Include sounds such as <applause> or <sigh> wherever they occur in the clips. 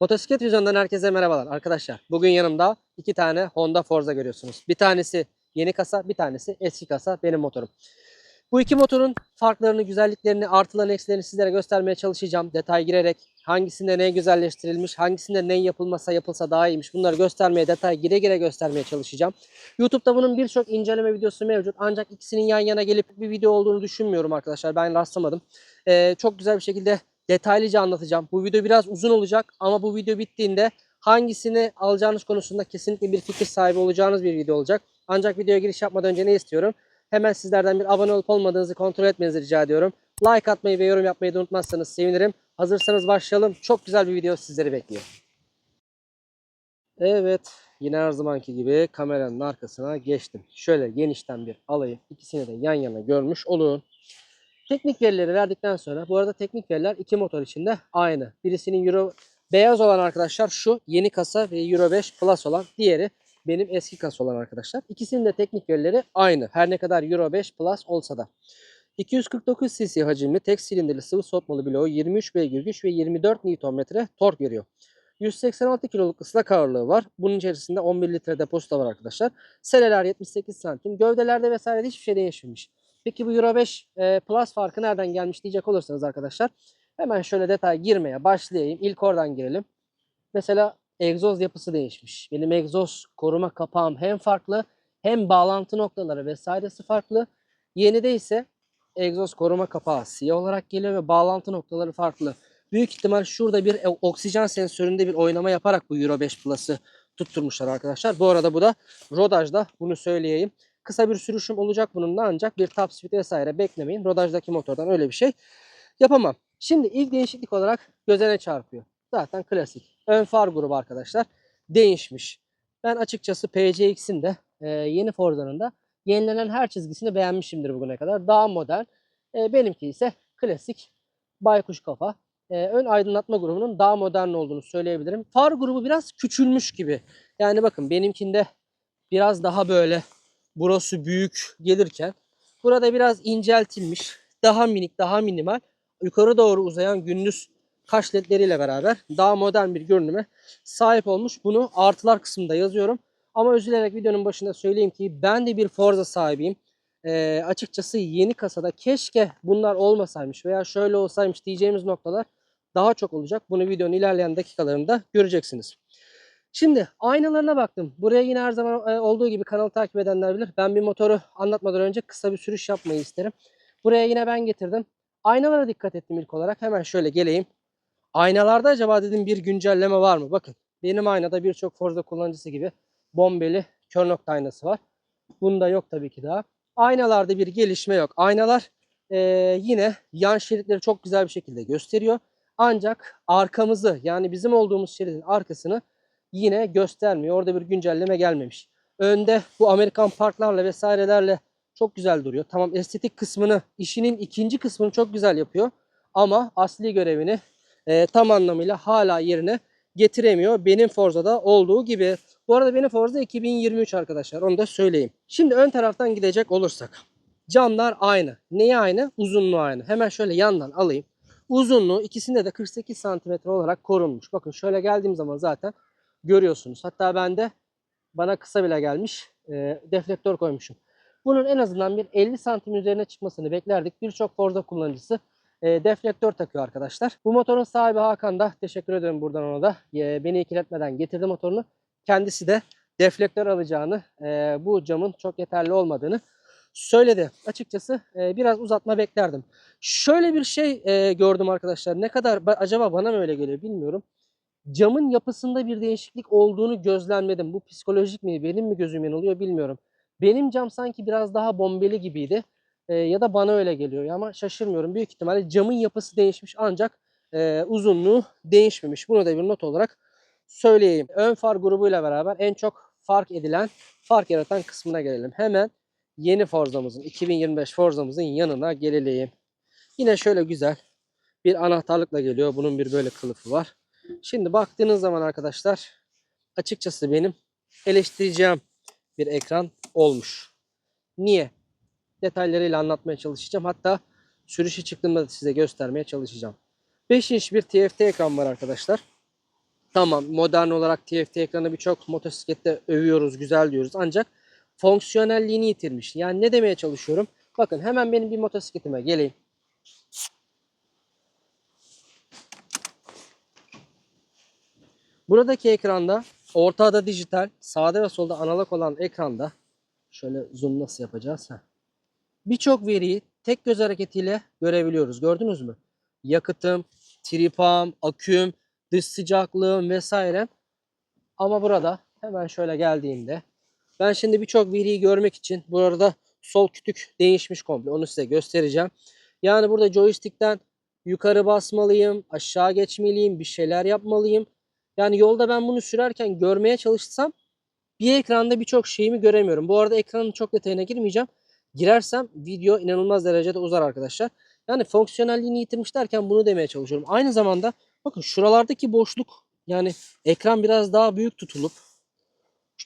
Motosiklet Vizyon'dan herkese merhabalar arkadaşlar. Bugün yanımda iki tane Honda Forza görüyorsunuz. Bir tanesi yeni kasa, bir tanesi eski kasa benim motorum. Bu iki motorun farklarını, güzelliklerini, artılarını, eksilerini sizlere göstermeye çalışacağım. Detay girerek hangisinde ne güzelleştirilmiş, hangisinde ne yapılmasa yapılsa daha iyiymiş bunları göstermeye, detay gire gire göstermeye çalışacağım. YouTube'da bunun birçok inceleme videosu mevcut. Ancak ikisinin yan yana gelip bir video olduğunu düşünmüyorum arkadaşlar. Ben rastlamadım. Ee, çok güzel bir şekilde detaylıca anlatacağım. Bu video biraz uzun olacak ama bu video bittiğinde hangisini alacağınız konusunda kesinlikle bir fikir sahibi olacağınız bir video olacak. Ancak videoya giriş yapmadan önce ne istiyorum? Hemen sizlerden bir abone olup olmadığınızı kontrol etmenizi rica ediyorum. Like atmayı ve yorum yapmayı da unutmazsanız sevinirim. Hazırsanız başlayalım. Çok güzel bir video sizleri bekliyor. Evet, yine her zamanki gibi kameranın arkasına geçtim. Şöyle genişten bir alayım. İkisini de yan yana görmüş olun. Teknik verileri verdikten sonra bu arada teknik veriler iki motor içinde aynı. Birisinin Euro beyaz olan arkadaşlar şu yeni kasa ve Euro 5 Plus olan diğeri benim eski kasa olan arkadaşlar. İkisinin de teknik verileri aynı. Her ne kadar Euro 5 Plus olsa da. 249 cc hacimli tek silindirli sıvı soğutmalı bloğu 23 beygir güç ve 24 Nm tork veriyor. 186 kiloluk ıslak ağırlığı var. Bunun içerisinde 11 litre deposu da var arkadaşlar. Seleler 78 santim. Gövdelerde vesaire hiçbir şey değişmemiş. Peki bu Euro 5 e, Plus farkı nereden gelmiş diyecek olursanız arkadaşlar. Hemen şöyle detay girmeye başlayayım. İlk oradan girelim. Mesela egzoz yapısı değişmiş. Benim egzoz koruma kapağım hem farklı hem bağlantı noktaları vesairesi farklı. Yenide ise egzoz koruma kapağı siyah olarak geliyor ve bağlantı noktaları farklı. Büyük ihtimal şurada bir e, oksijen sensöründe bir oynama yaparak bu Euro 5 Plus'ı tutturmuşlar arkadaşlar. Bu arada bu da rodajda bunu söyleyeyim. Kısa bir sürüşüm olacak bununla ancak bir top speed vesaire beklemeyin. Rodajdaki motordan öyle bir şey yapamam. Şimdi ilk değişiklik olarak göze ne çarpıyor? Zaten klasik. Ön far grubu arkadaşlar değişmiş. Ben açıkçası PCX'in de e, yeni Forza'nın da yenilenen her çizgisini beğenmişimdir bugüne kadar. Daha modern. E, benimki ise klasik baykuş kafa. E, ön aydınlatma grubunun daha modern olduğunu söyleyebilirim. Far grubu biraz küçülmüş gibi. Yani bakın benimkinde biraz daha böyle burası büyük gelirken burada biraz inceltilmiş. Daha minik, daha minimal. Yukarı doğru uzayan gündüz kaş ledleriyle beraber daha modern bir görünüme sahip olmuş. Bunu artılar kısmında yazıyorum. Ama üzülerek videonun başında söyleyeyim ki ben de bir Forza sahibiyim. Ee, açıkçası yeni kasada keşke bunlar olmasaymış veya şöyle olsaymış diyeceğimiz noktalar daha çok olacak. Bunu videonun ilerleyen dakikalarında göreceksiniz. Şimdi aynalarına baktım. Buraya yine her zaman e, olduğu gibi kanalı takip edenler bilir. Ben bir motoru anlatmadan önce kısa bir sürüş yapmayı isterim. Buraya yine ben getirdim. Aynalara dikkat ettim ilk olarak. Hemen şöyle geleyim. Aynalarda acaba dedim bir güncelleme var mı? Bakın benim aynada birçok Forza kullanıcısı gibi bombeli kör nokta aynası var. Bunda yok tabii ki daha. Aynalarda bir gelişme yok. Aynalar e, yine yan şeritleri çok güzel bir şekilde gösteriyor. Ancak arkamızı yani bizim olduğumuz şeridin arkasını yine göstermiyor. Orada bir güncelleme gelmemiş. Önde bu Amerikan parklarla vesairelerle çok güzel duruyor. Tamam estetik kısmını, işinin ikinci kısmını çok güzel yapıyor. Ama asli görevini e, tam anlamıyla hala yerine getiremiyor. Benim Forza'da olduğu gibi. Bu arada benim Forza 2023 arkadaşlar. Onu da söyleyeyim. Şimdi ön taraftan gidecek olursak. Camlar aynı. Neyi aynı? Uzunluğu aynı. Hemen şöyle yandan alayım. Uzunluğu ikisinde de 48 santimetre olarak korunmuş. Bakın şöyle geldiğim zaman zaten görüyorsunuz. Hatta bende bana kısa bile gelmiş. E, deflektör koymuşum. Bunun en azından bir 50 santim üzerine çıkmasını beklerdik. Birçok Forza kullanıcısı e, deflektör takıyor arkadaşlar. Bu motorun sahibi Hakan da teşekkür ederim buradan ona da. E, beni ikiletmeden getirdi motorunu. Kendisi de deflektör alacağını, e, bu camın çok yeterli olmadığını söyledi. Açıkçası e, biraz uzatma beklerdim. Şöyle bir şey e, gördüm arkadaşlar. Ne kadar ba- acaba bana mı öyle geliyor bilmiyorum. Camın yapısında bir değişiklik olduğunu gözlemledim. Bu psikolojik mi, benim mi gözüm yanılıyor bilmiyorum. Benim cam sanki biraz daha bombeli gibiydi. E, ya da bana öyle geliyor ama şaşırmıyorum. Büyük ihtimalle camın yapısı değişmiş ancak e, uzunluğu değişmemiş. Bunu da bir not olarak söyleyeyim. Ön far grubuyla beraber en çok fark edilen, fark yaratan kısmına gelelim. Hemen yeni Forza'mızın, 2025 Forza'mızın yanına gelelim. Yine şöyle güzel bir anahtarlıkla geliyor. Bunun bir böyle kılıfı var. Şimdi baktığınız zaman arkadaşlar açıkçası benim eleştireceğim bir ekran olmuş. Niye? Detaylarıyla anlatmaya çalışacağım. Hatta sürüşe çıktığımda da size göstermeye çalışacağım. 5 inç bir TFT ekran var arkadaşlar. Tamam modern olarak TFT ekranı birçok motosiklette övüyoruz, güzel diyoruz. Ancak fonksiyonelliğini yitirmiş. Yani ne demeye çalışıyorum? Bakın hemen benim bir motosikletime geleyim. Buradaki ekranda ortada dijital, sağda ve solda analog olan ekranda şöyle zoom nasıl yapacağız? Birçok veriyi tek göz hareketiyle görebiliyoruz. Gördünüz mü? Yakıtım, tripam, aküm, dış sıcaklığım vesaire. Ama burada hemen şöyle geldiğimde ben şimdi birçok veriyi görmek için burada sol kütük değişmiş komple. Onu size göstereceğim. Yani burada joystick'ten yukarı basmalıyım, aşağı geçmeliyim, bir şeyler yapmalıyım. Yani yolda ben bunu sürerken görmeye çalışsam bir ekranda birçok şeyimi göremiyorum. Bu arada ekranın çok detayına girmeyeceğim. Girersem video inanılmaz derecede uzar arkadaşlar. Yani fonksiyonelliğini yitirmiş derken bunu demeye çalışıyorum. Aynı zamanda bakın şuralardaki boşluk yani ekran biraz daha büyük tutulup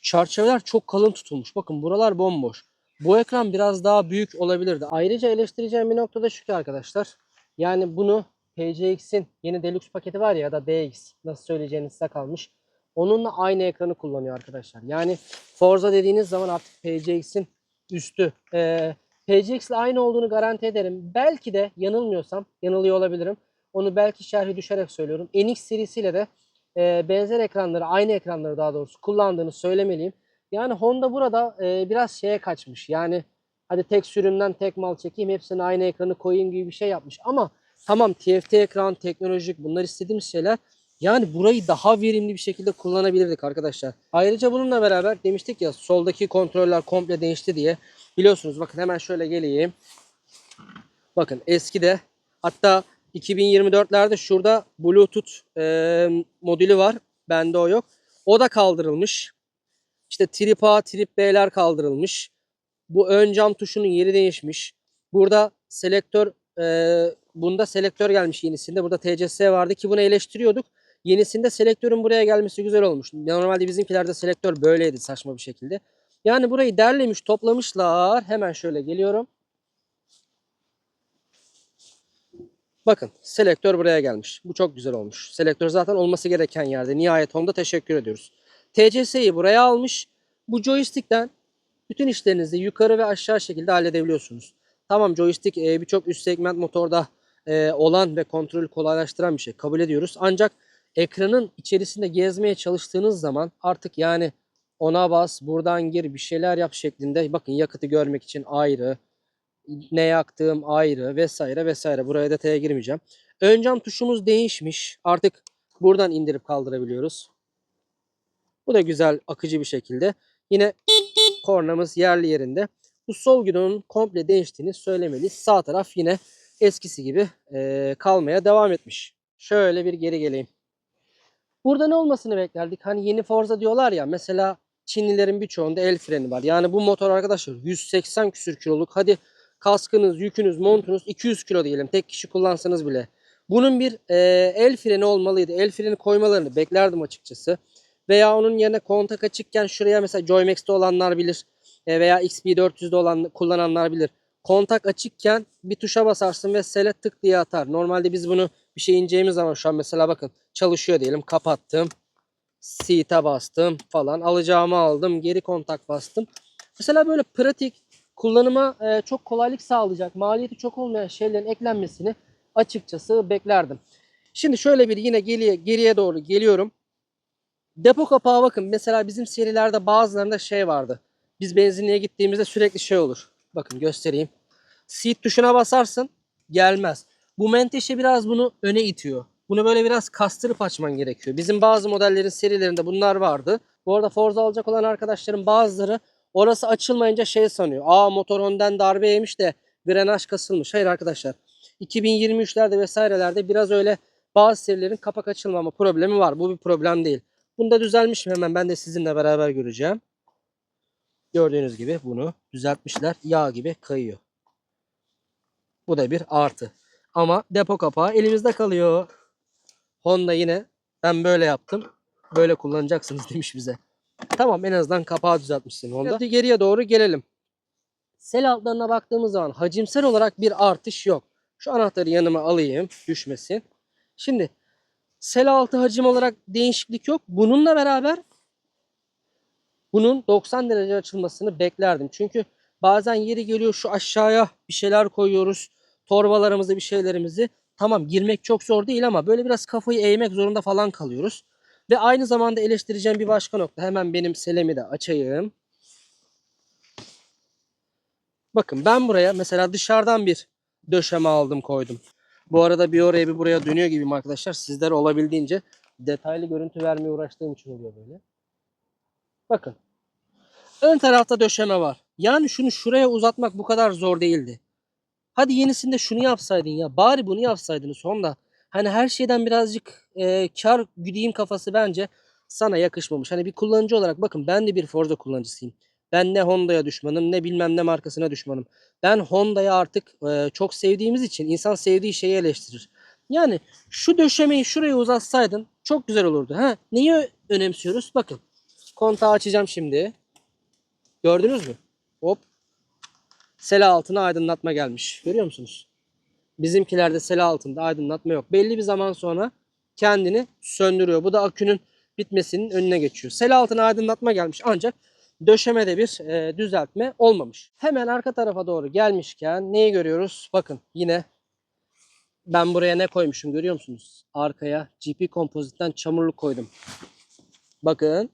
çerçeveler çok kalın tutulmuş. Bakın buralar bomboş. Bu ekran biraz daha büyük olabilirdi. Ayrıca eleştireceğim bir noktada şu ki arkadaşlar. Yani bunu PCX'in yeni Deluxe paketi var ya da DX nasıl söyleyeceğiniz size kalmış. Onunla aynı ekranı kullanıyor arkadaşlar. Yani Forza dediğiniz zaman artık PCX'in üstü. Ee, PCX ile aynı olduğunu garanti ederim. Belki de yanılmıyorsam, yanılıyor olabilirim. Onu belki şerhi düşerek söylüyorum. NX serisiyle de e, benzer ekranları, aynı ekranları daha doğrusu kullandığını söylemeliyim. Yani Honda burada e, biraz şeye kaçmış. Yani hadi tek sürümden tek mal çekeyim, hepsini aynı ekranı koyayım gibi bir şey yapmış. Ama tamam TFT ekran, teknolojik bunlar istediğimiz şeyler. Yani burayı daha verimli bir şekilde kullanabilirdik arkadaşlar. Ayrıca bununla beraber demiştik ya soldaki kontroller komple değişti diye. Biliyorsunuz bakın hemen şöyle geleyim. Bakın eskide hatta 2024'lerde şurada Bluetooth e, modülü var. Bende o yok. O da kaldırılmış. İşte trip A, trip B'ler kaldırılmış. Bu ön cam tuşunun yeri değişmiş. Burada selektör e, bunda selektör gelmiş yenisinde. Burada TCS vardı ki bunu eleştiriyorduk. Yenisinde selektörün buraya gelmesi güzel olmuş. Normalde bizimkilerde selektör böyleydi saçma bir şekilde. Yani burayı derlemiş, toplamışlar. Hemen şöyle geliyorum. Bakın selektör buraya gelmiş. Bu çok güzel olmuş. Selektör zaten olması gereken yerde. Nihayet Honda teşekkür ediyoruz. TCS'yi buraya almış. Bu joystick'ten bütün işlerinizi yukarı ve aşağı şekilde halledebiliyorsunuz. Tamam joystick e, birçok üst segment motorda e, olan ve kontrolü kolaylaştıran bir şey. Kabul ediyoruz. Ancak ekranın içerisinde gezmeye çalıştığınız zaman artık yani ona bas, buradan gir, bir şeyler yap şeklinde. Bakın yakıtı görmek için ayrı, ne yaktığım ayrı vesaire vesaire. Buraya detaya girmeyeceğim. Ön cam tuşumuz değişmiş. Artık buradan indirip kaldırabiliyoruz. Bu da güzel akıcı bir şekilde. Yine kornamız yerli yerinde. Bu sol gidonun komple değiştiğini söylemeliyiz. Sağ taraf yine eskisi gibi eee, kalmaya devam etmiş. Şöyle bir geri geleyim. Burada ne olmasını beklerdik? Hani yeni Forza diyorlar ya mesela Çinlilerin birçoğunda el freni var. Yani bu motor arkadaşlar 180 küsür kiloluk. Hadi kaskınız, yükünüz, montunuz 200 kilo diyelim. Tek kişi kullansanız bile. Bunun bir e, el freni olmalıydı. El freni koymalarını beklerdim açıkçası. Veya onun yerine kontak açıkken şuraya mesela Joymax'te olanlar bilir. E, veya XB400'de olan kullananlar bilir. Kontak açıkken bir tuşa basarsın ve sele tık diye atar. Normalde biz bunu bir şey ineceğimiz zaman şu an mesela bakın çalışıyor diyelim kapattım. Seat'e bastım falan. Alacağımı aldım. Geri kontak bastım. Mesela böyle pratik kullanıma e, çok kolaylık sağlayacak, maliyeti çok olmayan şeylerin eklenmesini açıkçası beklerdim. Şimdi şöyle bir yine geriye, geriye doğru geliyorum. Depo kapağı bakın mesela bizim serilerde bazılarında şey vardı. Biz benzinliğe gittiğimizde sürekli şey olur. Bakın göstereyim. Seat tuşuna basarsın gelmez. Bu menteşe biraz bunu öne itiyor. Bunu böyle biraz kastırıp açman gerekiyor. Bizim bazı modellerin serilerinde bunlar vardı. Bu arada Forza alacak olan arkadaşların bazıları orası açılmayınca şey sanıyor. Aa motor önden darbe yemiş de grenaj kasılmış. Hayır arkadaşlar. 2023'lerde vesairelerde biraz öyle bazı serilerin kapak açılmama problemi var. Bu bir problem değil. Bunda düzelmiş mi hemen ben de sizinle beraber göreceğim. Gördüğünüz gibi bunu düzeltmişler. Yağ gibi kayıyor. Bu da bir artı. Ama depo kapağı elimizde kalıyor. Honda yine ben böyle yaptım. Böyle kullanacaksınız <laughs> demiş bize. Tamam en azından kapağı düzeltmişsin Honda. Hadi geriye doğru gelelim. Sel altlarına baktığımız zaman hacimsel olarak bir artış yok. Şu anahtarı yanıma alayım düşmesin. Şimdi Sel altı hacim olarak değişiklik yok. Bununla beraber bunun 90 derece açılmasını beklerdim. Çünkü bazen yeri geliyor şu aşağıya bir şeyler koyuyoruz. Torbalarımızı bir şeylerimizi. Tamam girmek çok zor değil ama böyle biraz kafayı eğmek zorunda falan kalıyoruz. Ve aynı zamanda eleştireceğim bir başka nokta. Hemen benim selemi de açayım. Bakın ben buraya mesela dışarıdan bir döşeme aldım koydum. Bu arada bir oraya bir buraya dönüyor gibiyim arkadaşlar. Sizler olabildiğince detaylı görüntü vermeye uğraştığım için oluyor böyle. Bakın. Ön tarafta döşeme var. Yani şunu şuraya uzatmak bu kadar zor değildi. Hadi yenisinde şunu yapsaydın ya. Bari bunu yapsaydınız Honda. Hani her şeyden birazcık e, kar güdeyim kafası bence sana yakışmamış. Hani bir kullanıcı olarak bakın ben de bir Forza kullanıcısıyım. Ben ne Honda'ya düşmanım ne bilmem ne markasına düşmanım. Ben Honda'yı artık e, çok sevdiğimiz için insan sevdiği şeyi eleştirir. Yani şu döşemeyi şuraya uzatsaydın çok güzel olurdu. Ha, neyi önemsiyoruz? Bakın. Kontağı açacağım şimdi. Gördünüz mü? Hop. Sela altına aydınlatma gelmiş. Görüyor musunuz? Bizimkilerde sela altında aydınlatma yok. Belli bir zaman sonra kendini söndürüyor. Bu da akünün bitmesinin önüne geçiyor. Sel altına aydınlatma gelmiş ancak döşemede bir e, düzeltme olmamış. Hemen arka tarafa doğru gelmişken neyi görüyoruz? Bakın yine ben buraya ne koymuşum görüyor musunuz? Arkaya GP Composite'den çamurluk koydum. Bakın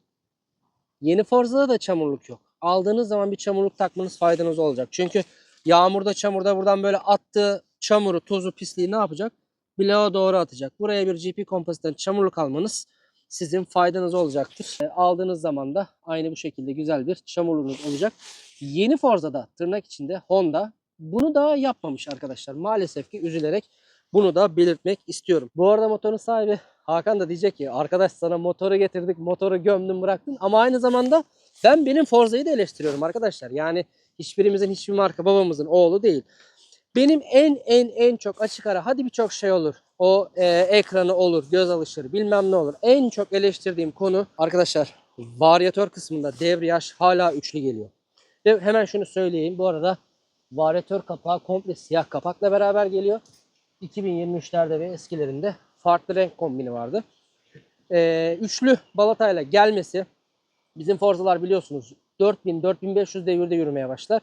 yeni Forza'da da çamurluk yok. Aldığınız zaman bir çamurluk takmanız faydanız olacak. Çünkü yağmurda çamurda buradan böyle attığı çamuru, tozu, pisliği ne yapacak? Bloğa doğru atacak. Buraya bir GP Composite'den çamurluk almanız sizin faydanız olacaktır. E, aldığınız zaman da aynı bu şekilde güzel bir çamurluğunuz olacak. Yeni Forza'da tırnak içinde Honda bunu da yapmamış arkadaşlar. Maalesef ki üzülerek bunu da belirtmek istiyorum. Bu arada motorun sahibi Hakan da diyecek ki arkadaş sana motoru getirdik, motoru gömdün bıraktın. Ama aynı zamanda ben benim Forza'yı da eleştiriyorum arkadaşlar. Yani hiçbirimizin hiçbir marka babamızın oğlu değil. Benim en en en çok açık ara hadi birçok şey olur. O e, ekranı olur, göz alışır, bilmem ne olur. En çok eleştirdiğim konu arkadaşlar varyatör kısmında debriyaj hala üçlü geliyor. Ve hemen şunu söyleyeyim. Bu arada varyatör kapağı komple siyah kapakla beraber geliyor. 2023'lerde ve eskilerinde farklı renk kombini vardı. E, üçlü balatayla gelmesi bizim Forza'lar biliyorsunuz 4000-4500 devirde yürümeye başlar.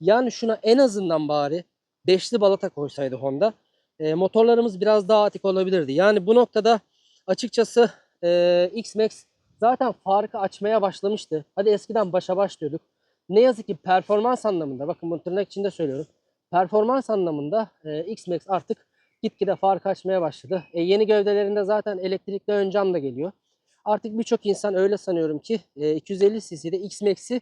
Yani şuna en azından bari beşli balata koysaydı Honda e, motorlarımız biraz daha atik olabilirdi. Yani bu noktada açıkçası e, X-Max zaten farkı açmaya başlamıştı. Hadi eskiden başa baş diyorduk. Ne yazık ki performans anlamında bakın bunu tırnak içinde söylüyorum. Performans anlamında e, X-Max artık gitgide farkı açmaya başladı. E, yeni gövdelerinde zaten elektrikli ön cam da geliyor. Artık birçok insan öyle sanıyorum ki e, 250 cc'de X-Max'i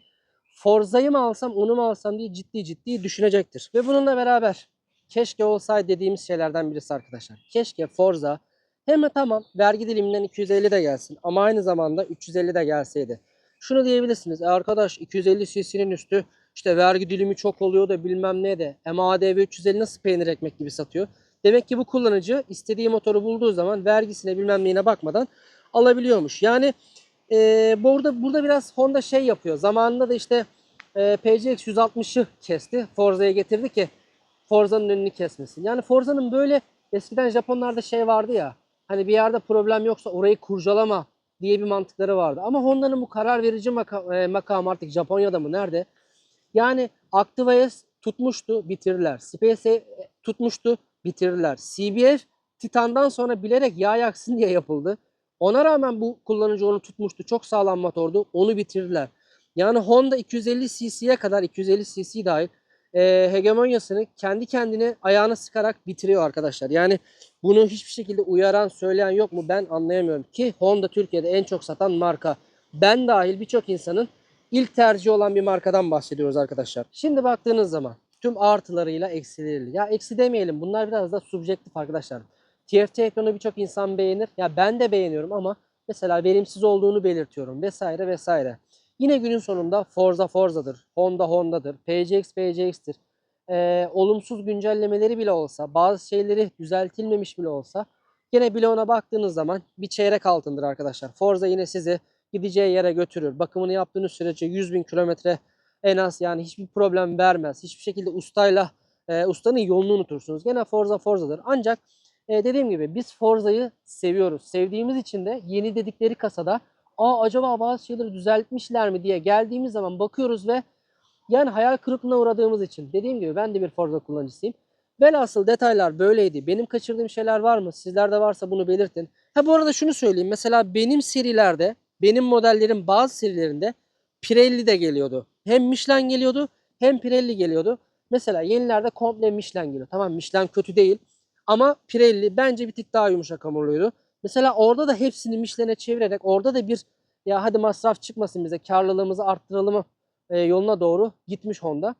Forza'yı mı alsam onu mu alsam diye ciddi ciddi düşünecektir. Ve bununla beraber keşke olsaydı dediğimiz şeylerden birisi arkadaşlar. Keşke Forza hem tamam vergi diliminden 250 de gelsin ama aynı zamanda 350 de gelseydi. Şunu diyebilirsiniz "E arkadaş 250 cc'nin üstü işte vergi dilimi çok oluyor da bilmem ne de MADV 350 nasıl peynir ekmek gibi satıyor. Demek ki bu kullanıcı istediği motoru bulduğu zaman vergisine bilmem neyine bakmadan alabiliyormuş. Yani e, burada burada biraz Honda şey yapıyor. Zamanında da işte e, PCX 160'ı kesti. Forza'ya getirdi ki Forza'nın önünü kesmesin. Yani Forza'nın böyle eskiden Japonlarda şey vardı ya. Hani bir yerde problem yoksa orayı kurcalama diye bir mantıkları vardı. Ama Honda'nın bu karar verici maka, e, makamı artık Japonya'da mı nerede? Yani Activa S tutmuştu bitirdiler. Space E tutmuştu bitirdiler. CBF Titan'dan sonra bilerek yağ yaksın diye yapıldı. Ona rağmen bu kullanıcı onu tutmuştu. Çok sağlam motordu. Onu bitirdiler. Yani Honda 250 cc'ye kadar 250 cc dahil e, hegemonyasını kendi kendine ayağına sıkarak bitiriyor arkadaşlar. Yani bunu hiçbir şekilde uyaran, söyleyen yok mu ben anlayamıyorum. Ki Honda Türkiye'de en çok satan marka. Ben dahil birçok insanın ilk tercihi olan bir markadan bahsediyoruz arkadaşlar. Şimdi baktığınız zaman tüm artılarıyla eksileriyle. Ya eksi demeyelim bunlar biraz da subjektif arkadaşlar. TFT ekranı birçok insan beğenir. Ya ben de beğeniyorum ama mesela verimsiz olduğunu belirtiyorum vesaire vesaire. Yine günün sonunda Forza Forza'dır, Honda Honda'dır, PCX PCX'tir. Ee, olumsuz güncellemeleri bile olsa, bazı şeyleri düzeltilmemiş bile olsa yine bloğuna baktığınız zaman bir çeyrek altındır arkadaşlar. Forza yine sizi gideceği yere götürür. Bakımını yaptığınız sürece 100 bin kilometre en az yani hiçbir problem vermez. Hiçbir şekilde ustayla, e, ustanın yolunu unutursunuz. Gene Forza Forza'dır. Ancak E, dediğim gibi biz Forza'yı seviyoruz. Sevdiğimiz için de yeni dedikleri kasada Aa acaba bazı şeyleri düzeltmişler mi diye geldiğimiz zaman bakıyoruz ve yani hayal kırıklığına uğradığımız için. Dediğim gibi ben de bir Forza kullanıcısıyım. Velhasıl detaylar böyleydi. Benim kaçırdığım şeyler var mı? Sizlerde varsa bunu belirtin. Ha bu arada şunu söyleyeyim. Mesela benim serilerde, benim modellerin bazı serilerinde Pirelli de geliyordu. Hem Michelin geliyordu hem Pirelli geliyordu. Mesela yenilerde komple Michelin geliyor. Tamam Michelin kötü değil. Ama Pirelli bence bir tık daha yumuşak hamurluydu. Mesela orada da hepsini Michelin'e çevirerek orada da bir ya hadi masraf çıkmasın bize karlılığımızı arttıralım e, yoluna doğru gitmiş Honda.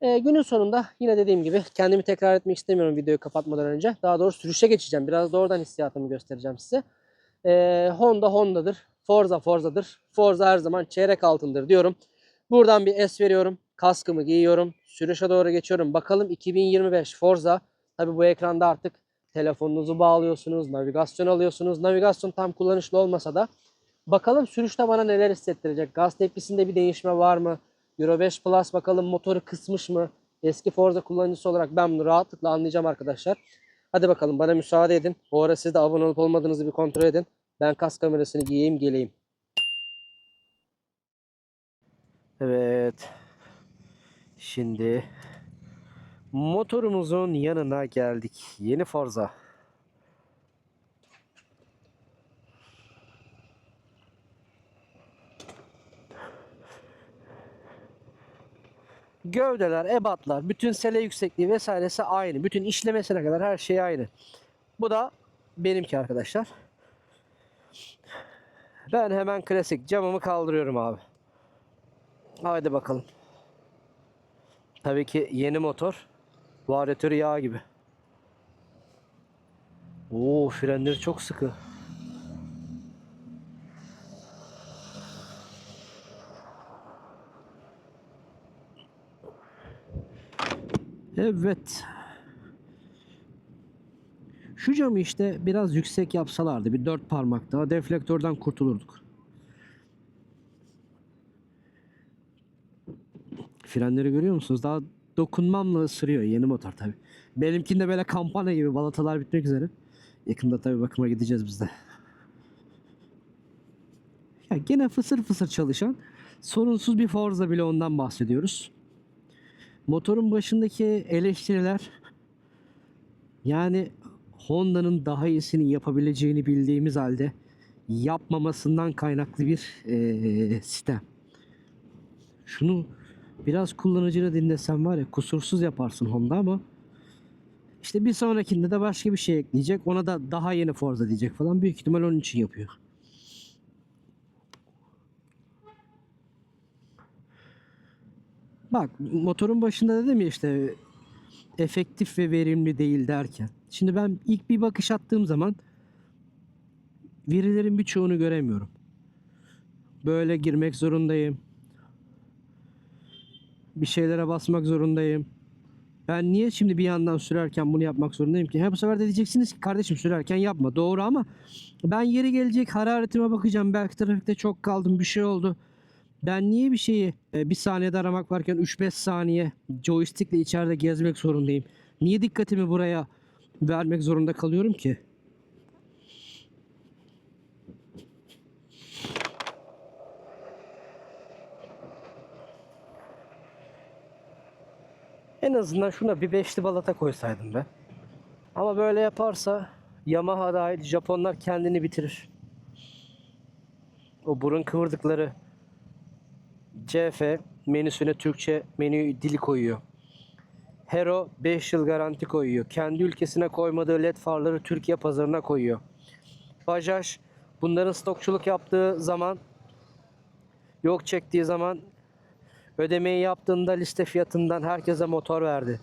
E, günün sonunda yine dediğim gibi kendimi tekrar etmek istemiyorum videoyu kapatmadan önce. Daha doğrusu sürüşe geçeceğim. Biraz da oradan hissiyatımı göstereceğim size. E, Honda Honda'dır. Forza Forza'dır. Forza her zaman çeyrek altındır diyorum. Buradan bir es veriyorum. Kaskımı giyiyorum. Sürüşe doğru geçiyorum. Bakalım 2025 Forza. Tabi bu ekranda artık telefonunuzu bağlıyorsunuz. Navigasyon alıyorsunuz. Navigasyon tam kullanışlı olmasa da bakalım sürüşte bana neler hissettirecek. Gaz tepkisinde bir değişme var mı? Euro 5 Plus bakalım motoru kısmış mı? Eski Forza kullanıcısı olarak ben bunu rahatlıkla anlayacağım arkadaşlar. Hadi bakalım bana müsaade edin. Bu ara siz de abone olup olmadığınızı bir kontrol edin. Ben kas kamerasını giyeyim geleyim. Evet. Şimdi motorumuzun yanına geldik. Yeni Forza. Gövdeler, ebatlar, bütün sele yüksekliği vesairesi aynı. Bütün işlemesine kadar her şey aynı. Bu da benimki arkadaşlar. Ben hemen klasik camımı kaldırıyorum abi. Haydi bakalım. Tabii ki yeni motor. Varyatörü yağ gibi. Oo frenleri çok sıkı. Evet. Şu camı işte biraz yüksek yapsalardı. Bir dört parmak daha deflektörden kurtulurduk. Frenleri görüyor musunuz? Daha dokunmamla ısırıyor yeni motor tabi. Benimkinde böyle kampanya gibi balatalar bitmek üzere. Yakında tabi bakıma gideceğiz biz de. Ya gene fısır fısır çalışan sorunsuz bir Forza bile ondan bahsediyoruz. Motorun başındaki eleştiriler yani Honda'nın daha iyisini yapabileceğini bildiğimiz halde yapmamasından kaynaklı bir eee sistem. Şunu biraz kullanıcını dinlesen var ya kusursuz yaparsın Honda ama işte bir sonrakinde de başka bir şey ekleyecek. Ona da daha yeni Forza diyecek falan. Büyük ihtimal onun için yapıyor. Bak motorun başında dedim ya işte efektif ve verimli değil derken. Şimdi ben ilk bir bakış attığım zaman verilerin birçoğunu göremiyorum. Böyle girmek zorundayım. Bir şeylere basmak zorundayım. Ben niye şimdi bir yandan sürerken bunu yapmak zorundayım ki? Ha bu sefer de diyeceksiniz ki kardeşim sürerken yapma. Doğru ama ben yeri gelecek hararetime bakacağım. Belki trafikte çok kaldım bir şey oldu. Ben niye bir şeyi e, bir saniyede aramak varken 3-5 saniye joystickle içeride gezmek zorundayım? Niye dikkatimi buraya vermek zorunda kalıyorum ki? En azından şuna bir beşli balata koysaydım be. Ama böyle yaparsa Yamaha dahil Japonlar kendini bitirir. O burun kıvırdıkları CF menüsüne Türkçe menü dili koyuyor. Hero 5 yıl garanti koyuyor. Kendi ülkesine koymadığı led farları Türkiye pazarına koyuyor. Bajaj bunların stokçuluk yaptığı zaman yok çektiği zaman ödemeyi yaptığında liste fiyatından herkese motor verdi.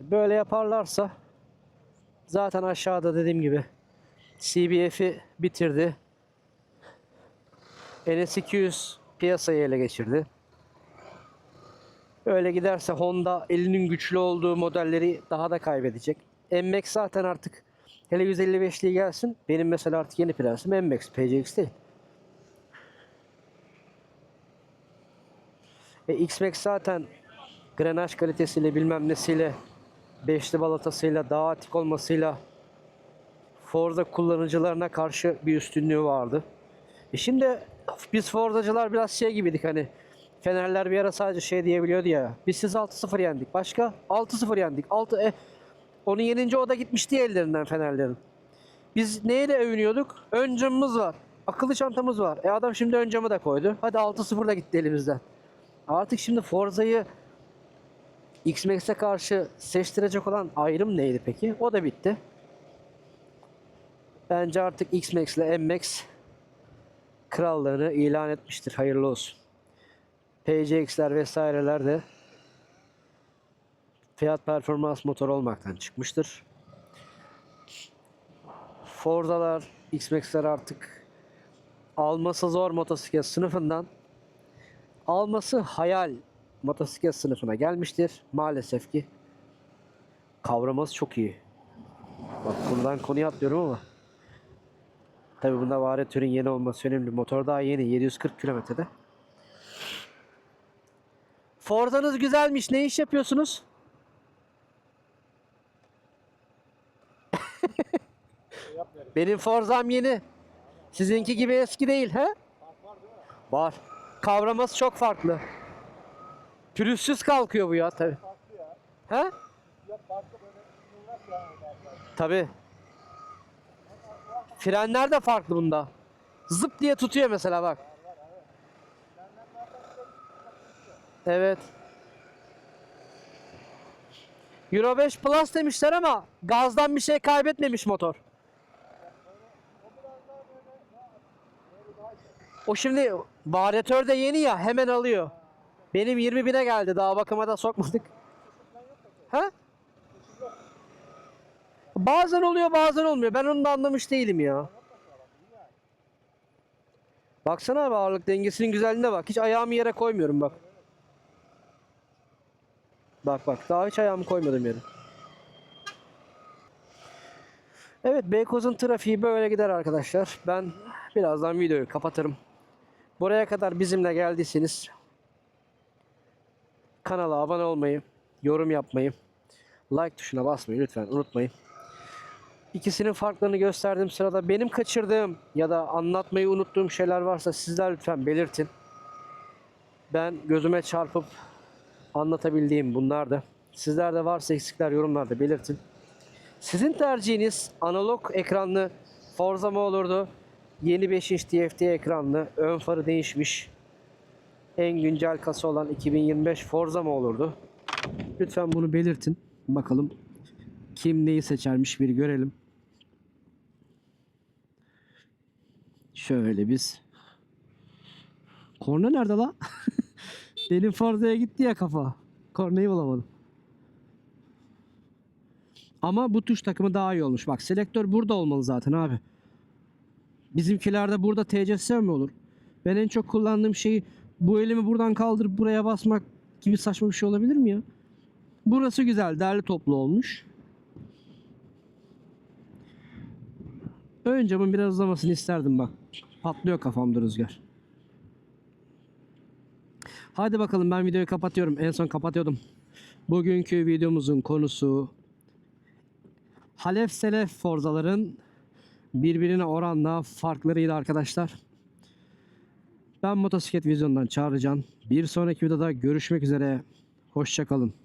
Böyle yaparlarsa zaten aşağıda dediğim gibi CBF'i bitirdi. NS200 piyasayı ele geçirdi. Öyle giderse Honda elinin güçlü olduğu modelleri daha da kaybedecek. MX zaten artık hele 155'liği gelsin. Benim mesela artık yeni prensim MX, PCX değil. E, X-Max zaten grenaj kalitesiyle bilmem nesiyle beşli balatasıyla daha atik olmasıyla Forza kullanıcılarına karşı bir üstünlüğü vardı. E şimdi biz Forza'cılar biraz şey gibiydik hani Fenerler bir ara sadece şey diyebiliyordu ya. Biz siz 6-0 yendik. Başka? 6-0 yendik. 6 e, onu yenince o da gitmişti ellerinden Fenerlerin. Biz neyle övünüyorduk? Ön camımız var. Akıllı çantamız var. E adam şimdi ön camı da koydu. Hadi 6-0 da gitti elimizden. Artık şimdi Forza'yı X-Max'e karşı seçtirecek olan ayrım neydi peki? O da bitti. Bence artık X-Max ile M-Max krallığını ilan etmiştir. Hayırlı olsun. PCX'ler vesaireler de fiyat performans motor olmaktan çıkmıştır. Forza'lar, X-Max'ler artık alması zor motosiklet sınıfından alması hayal motosiklet sınıfına gelmiştir. Maalesef ki kavraması çok iyi. Bak buradan konuya atlıyorum ama tabi bunda varyatörün yeni olması önemli. Motor daha yeni 740 kilometrede. Forza'nız güzelmiş. Ne iş yapıyorsunuz? <laughs> Benim Forza'm yeni. Sizinki gibi eski değil he? Var. Kavraması çok farklı. Pürüzsüz kalkıyor bu ya tabi. He? Tabi. Frenler de farklı bunda. Zıp diye tutuyor mesela bak. Evet. Euro 5 Plus demişler ama gazdan bir şey kaybetmemiş motor. O şimdi varyatör de yeni ya hemen alıyor. Benim 20 bine geldi daha bakıma da sokmadık. Ha? Bazen oluyor bazen olmuyor. Ben onu da anlamış değilim ya. Baksana abi ağırlık dengesinin güzelliğine bak. Hiç ayağımı yere koymuyorum bak. Bak bak daha hiç ayağımı koymadım yere. Evet Beykoz'un trafiği böyle gider arkadaşlar. Ben birazdan videoyu kapatırım. Buraya kadar bizimle geldiyseniz kanala abone olmayı, yorum yapmayı, like tuşuna basmayı lütfen unutmayın. İkisinin farklarını gösterdiğim sırada benim kaçırdığım ya da anlatmayı unuttuğum şeyler varsa sizler lütfen belirtin. Ben gözüme çarpıp anlatabildiğim bunlar da. Sizlerde varsa eksikler yorumlarda belirtin. Sizin tercihiniz analog ekranlı Forza mı olurdu? Yeni 5 inç TFT ekranlı, ön farı değişmiş. En güncel kasa olan 2025 Forza mı olurdu? Lütfen bunu belirtin. Bakalım kim neyi seçermiş bir görelim. Şöyle biz. Korna nerede la? <laughs> Benim Forza'ya gitti ya kafa. Kornayı bulamadım. Ama bu tuş takımı daha iyi olmuş. Bak selektör burada olmalı zaten abi. Bizimkilerde burada TCS mi olur? Ben en çok kullandığım şeyi bu elimi buradan kaldırıp buraya basmak gibi saçma bir şey olabilir mi ya? Burası güzel, derli toplu olmuş. Ön camın biraz uzamasını isterdim bak. Patlıyor kafamda rüzgar. Hadi bakalım ben videoyu kapatıyorum. En son kapatıyordum. Bugünkü videomuzun konusu Halef Selef forzaların birbirine oranla farklarıydı arkadaşlar. Ben Motosiklet Vizyon'dan Çağrı Can. Bir sonraki videoda görüşmek üzere. Hoşçakalın.